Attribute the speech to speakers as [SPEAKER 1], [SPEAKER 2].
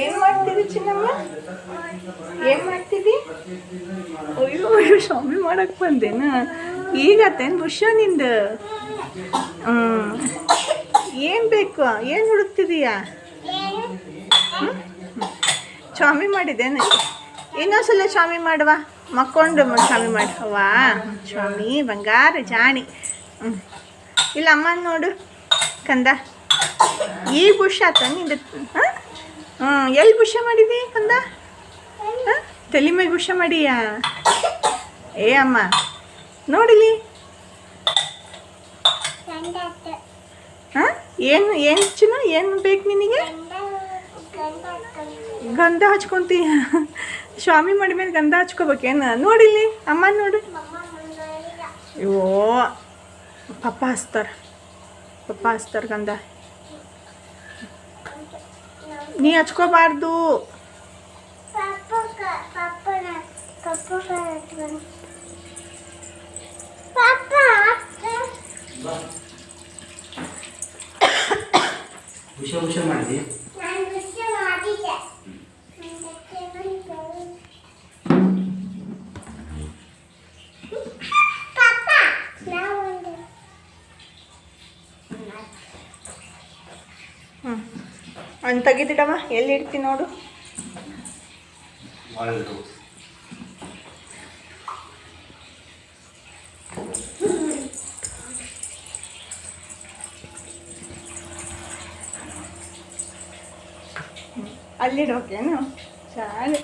[SPEAKER 1] ಏನ್ ಮಾಡ್ತಿದ್ದಿ ಚಿನ್ನಮ್ಮ? ಏನ್ ಮಾಡ್ತಿದ್ದಿ ಅಯ್ಯೋ ಅಯ್ಯೋ ಶಾಮಿ ಮಾಡಕ್ ಬಂದೇನ? ಈಗತ್ತೇನು ಬುಷ ನಿಂದು? ಹ್ಞೂ ಏನ್ ಬೇಕು? ಏನ್ ಹುಡುಕ್ತಿದೀಯಾ? ಸ್ವಾಮಿ ಮಾಡಿದ್ದೇನೆ. ಇನ್ನೊಂದ್ಸಲ ಸ್ವಾಮಿ ಮಾಡುವ. ಮಕ್ಕೊಂಡು ಸ್ವಾಮಿ ಮಾಡುವಾ. ಸ್ವಾಮಿ ಬಂಗಾರ ಜಾಣಿ. ಹ್ಞೂ ಇಲ್ಲ ಅಮ್ಮ ನೋಡು ಕಂದ. ಈ ಬುಷ ಆತ ನಿಂದ ಹಾಂ? ಎಲ್ಲಿ ಬುಷ ಮಾಡಿದಿ ಕಂದ? ಹಾಂ? ತಲೆ ಮೇಲೆ ಬುಷ ಮಾಡಿಯಾ? ಏ ಅಮ್ಮ ನೋಡಿಲಿ? ಹಾಂ? ಏನು ಏನು ಚಿನ್ನ ಏನು ಬೇಕು ನಿನಗೆ? ಗಂಧ ಹಚ್ಕೊಂತೀಯ ಸ್ವಾಮಿ ಮಾಡಿದ್ಮೇಲೆ ಮೇಲೆ ಗಂಧ ಹಚ್ಕೋಬೇಕೇನು ನೋಡಿಲಿ? ಅಮ್ಮ ನೋಡು. ಅಯ್ಯೋ ಪಪ್ಪ ಹಚ್ತಾರ. ಪಪ್ಪ ಹಚ್ತಾರ ಗಂಧ. ನೀ ಹಚ್ಕೋಬಾರ್ದು
[SPEAKER 2] ಹುಷ ಹುಷ ಮಾಡಿದಿ
[SPEAKER 1] ಅವ್ನು ತೆಗಿದಿಡಮ್ಮ ಎಲ್ಲಿ ಇಡ್ತೀನಿ ನೋಡು. ಅಲ್ಲಿಡೋಕೆ ಶಾಲೆ.